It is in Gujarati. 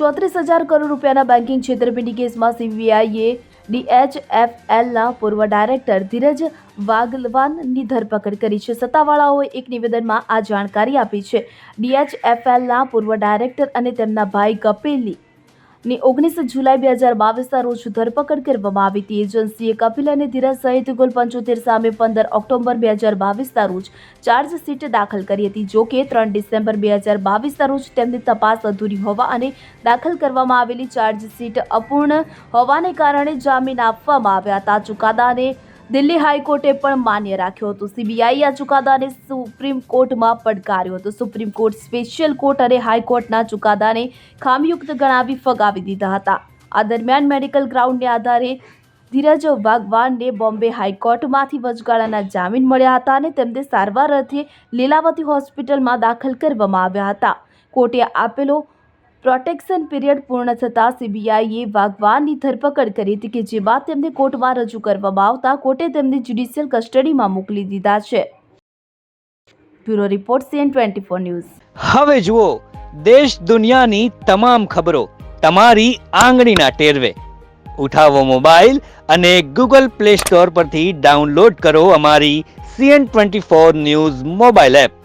ચોત્રીસ હજાર કરોડ રૂપિયાના બેન્કિંગ છેતરપિંડી કેસમાં સીબીઆઈએ ડીએચએફએલના પૂર્વ ડાયરેક્ટર ધીરજ વાગલવાનની ધરપકડ કરી છે. સત્તાવાળાઓએ એક નિવેદનમાં આ જાણકારી આપી છે. ડીએચએફએલના પૂર્વ ડાયરેક્ટર અને તેમના ભાઈ કપિલની ની ઓગણીસ જુલાઈ બે હજાર બાવીસના રોજ ધરપકડ કરવામાં આવી હતી. એજન્સીએ કપિલ અને ધીરજ સહિત કુલ પંચોતેર સામે પંદર ઓક્ટોબર બે હજાર બાવીસના રોજ ચાર્જશીટ દાખલ કરી હતી, જો કે ત્રણ ડિસેમ્બર બે હજાર બાવીસના રોજ તેમની તપાસ અધૂરી હોવા અને દાખલ કરવામાં આવેલી ચાર્જશીટ અપૂર્ણ હોવાને કારણે જામીન આપવામાં આવ્યા હતા. ચુકાદાને દિલ્હી હાઈકોર્ટે પણ માન્ય રાખ્યો હતો. સીબીઆઈ આ ચુકાદાને સુપ્રીમ કોર્ટમાં પડકાર્યો હતો. સુપ્રીમ કોર્ટ સ્પેશિયલ કોર્ટ અને હાઈકોર્ટના ચુકાદાને ખામયુક્ત ગણાવી ફગાવી દીધા હતા. આ દરમિયાન મેડિકલ ગ્રાઉન્ડને આધારે ધીરજ વાઘવાનને બોમ્બે હાઈકોર્ટમાંથી વચગાળાના જામીન મળ્યા હતા અને તેમને સારવાર અર્થે લીલાવતી હોસ્પિટલમાં દાખલ કરવામાં આવ્યા હતા. કોર્ટે આપેલો પ્રોટેક્શન પીરિયડ પૂર્ણ થતાં સીબીઆઈએ વાઘવાનની ધરપકડ કરી હતી કે જે બાદ તેમને કોર્ટમાં રજૂ કરવામાં આવતા કોર્ટે તેમને જ્યુડિશિયલ કસ્ટડીમાં મોકલી દીધા છે. Bureau report CN twenty four news. હવે જુઓ, દેશ દુનિયાની તમામ ખબરો તમારી આંગળીના ટેરવે. ઉઠાવો મોબાઈલ અને ગૂગલ પ્લે સ્ટોર પરથી ડાઉનલોડ કરો અમારી CN twenty four news mobile app.